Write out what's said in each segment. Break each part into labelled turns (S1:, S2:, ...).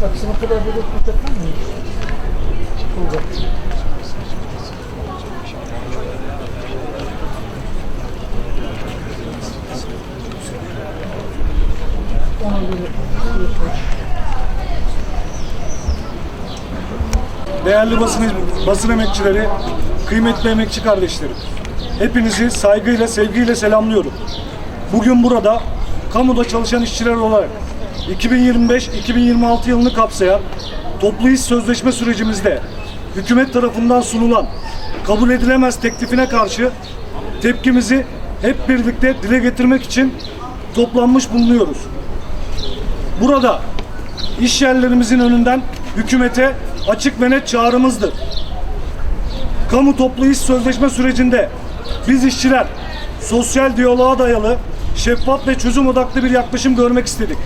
S1: Bu kadar böyle kurtarmaz mı? Olacak. Ona
S2: Değerli basın, basın emekçileri, kıymetli emekçi kardeşlerim. Hepinizi saygıyla, sevgiyle selamlıyorum. Bugün burada kamuda çalışan işçiler olarak 2025-2026 yılını kapsayan toplu iş sözleşme sürecimizde hükümet tarafından sunulan kabul edilemez teklifine karşı tepkimizi hep birlikte dile getirmek için toplanmış bulunuyoruz. Burada iş yerlerimizin önünden hükümete açık ve net çağrımızdır. Kamu toplu iş sözleşme sürecinde biz işçiler sosyal diyaloğa dayalı, şeffaf ve çözüm odaklı bir yaklaşım görmek istedik.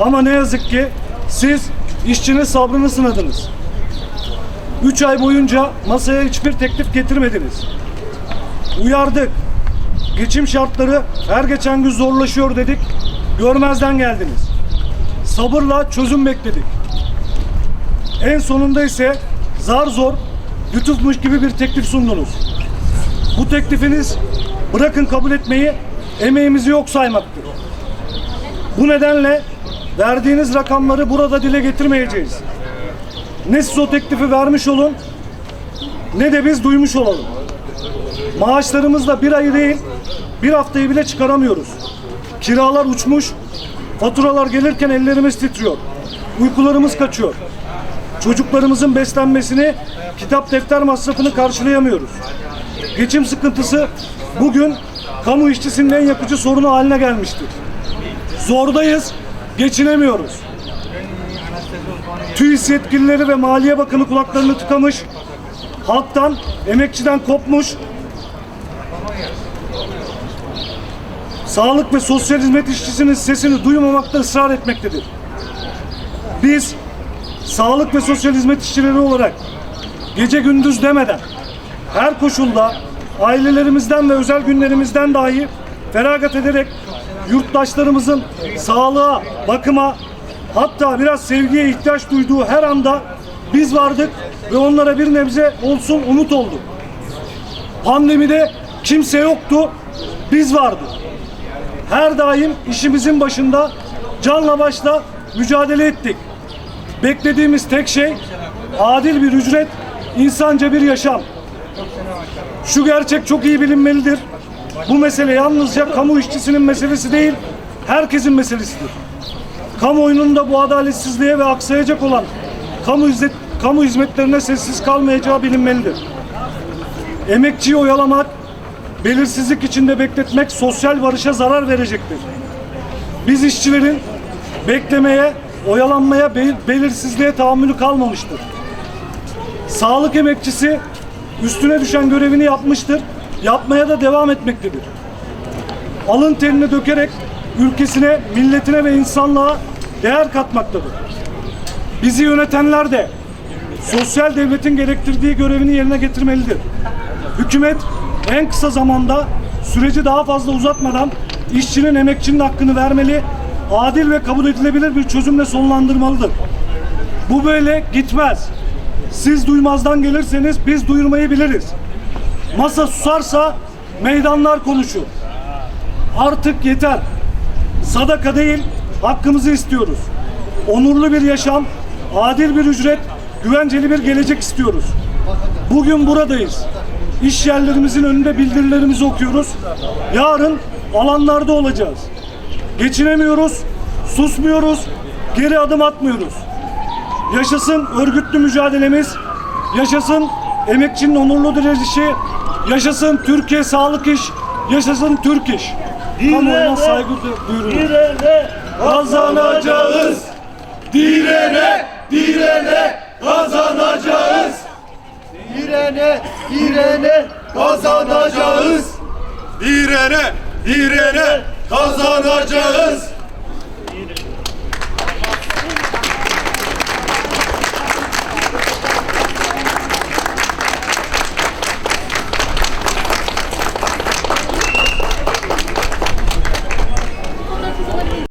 S2: Ama ne yazık ki siz işçinin sabrını sınadınız. 3 ay boyunca masaya hiçbir teklif getirmediniz. Uyardık. Geçim şartları her geçen gün zorlaşıyor dedik. Görmezden geldiniz sabırla çözüm bekledik. En sonunda ise zar zor lütufmuş gibi bir teklif sundunuz. Bu teklifiniz bırakın kabul etmeyi emeğimizi yok saymaktır. Bu nedenle verdiğiniz rakamları burada dile getirmeyeceğiz. Ne siz o teklifi vermiş olun ne de biz duymuş olalım. Maaşlarımızla bir ayı değil bir haftayı bile çıkaramıyoruz. Kiralar uçmuş, Faturalar gelirken ellerimiz titriyor. Uykularımız kaçıyor. Çocuklarımızın beslenmesini, kitap defter masrafını karşılayamıyoruz. Geçim sıkıntısı bugün kamu işçisinin en yakıcı sorunu haline gelmiştir. Zordayız, geçinemiyoruz. TÜİS yetkilileri ve Maliye Bakanı kulaklarını tıkamış, halktan, emekçiden kopmuş, sağlık ve sosyal hizmet işçisinin sesini duymamakta ısrar etmektedir. Biz sağlık ve sosyal hizmet işçileri olarak gece gündüz demeden her koşulda ailelerimizden ve özel günlerimizden dahi feragat ederek yurttaşlarımızın sağlığa, bakıma hatta biraz sevgiye ihtiyaç duyduğu her anda biz vardık ve onlara bir nebze olsun umut olduk. Pandemide kimse yoktu, biz vardık her daim işimizin başında canla başla mücadele ettik. Beklediğimiz tek şey adil bir ücret, insanca bir yaşam. Şu gerçek çok iyi bilinmelidir. Bu mesele yalnızca kamu işçisinin meselesi değil, herkesin meselesidir. Kamuoyunun da bu adaletsizliğe ve aksayacak olan kamu, hizmet, kamu hizmetlerine sessiz kalmayacağı bilinmelidir. Emekçiyi oyalamak, belirsizlik içinde bekletmek sosyal barışa zarar verecektir. Biz işçilerin beklemeye, oyalanmaya, bel- belirsizliğe tahammülü kalmamıştır. Sağlık emekçisi üstüne düşen görevini yapmıştır, yapmaya da devam etmektedir. Alın terini dökerek ülkesine, milletine ve insanlığa değer katmaktadır. Bizi yönetenler de sosyal devletin gerektirdiği görevini yerine getirmelidir. Hükümet en kısa zamanda süreci daha fazla uzatmadan işçinin, emekçinin hakkını vermeli, adil ve kabul edilebilir bir çözümle sonlandırmalıdır. Bu böyle gitmez. Siz duymazdan gelirseniz biz duyurmayı biliriz. Masa susarsa meydanlar konuşur. Artık yeter. Sadaka değil, hakkımızı istiyoruz. Onurlu bir yaşam, adil bir ücret, güvenceli bir gelecek istiyoruz. Bugün buradayız. İş yerlerimizin önünde bildirilerimizi okuyoruz. Yarın alanlarda olacağız. Geçinemiyoruz, susmuyoruz, geri adım atmıyoruz. Yaşasın örgütlü mücadelemiz, yaşasın emekçinin onurlu direnişi, yaşasın Türkiye Sağlık İş, yaşasın Türk İş. Kamuoyuna saygı du- duyuruyoruz.
S3: Direne
S2: Kazanacağız, direne, direne kazanacağız.
S3: direne direne kazanacağız.
S2: Direne, direne kazanacağız.